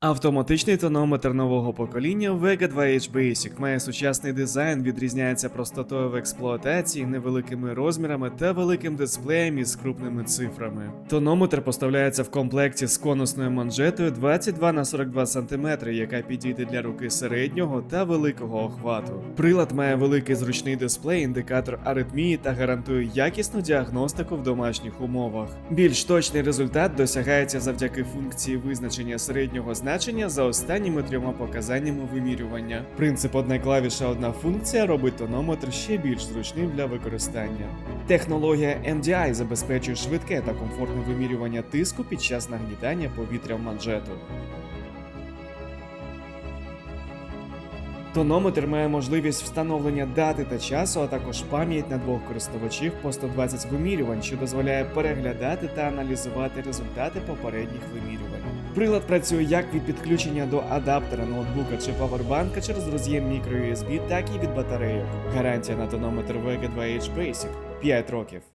Автоматичний тонометр нового покоління Vega 2H Basic має сучасний дизайн, відрізняється простотою в експлуатації, невеликими розмірами та великим дисплеєм із крупними цифрами. Тонометр поставляється в комплекті з конусною манжетою 22 на 42 см, яка підійде для руки середнього та великого охвату. Прилад має великий зручний дисплей, індикатор аритмії та гарантує якісну діагностику в домашніх умовах. Більш точний результат досягається завдяки функції визначення середнього значення за останніми трьома показаннями вимірювання. Принцип одна клавіша, одна функція робить тонометр ще більш зручним для використання. Технологія MDI забезпечує швидке та комфортне вимірювання тиску під час нагнітання повітря в манжету. Тонометр має можливість встановлення дати та часу, а також пам'ять на двох користувачів по 120 вимірювань, що дозволяє переглядати та аналізувати результати попередніх вимірювань. Прилад працює як від підключення до адаптера ноутбука чи павербанка через роз'єм microUSB, так і від батарейок. Гарантія на тонометр VG2H Basic 5 років.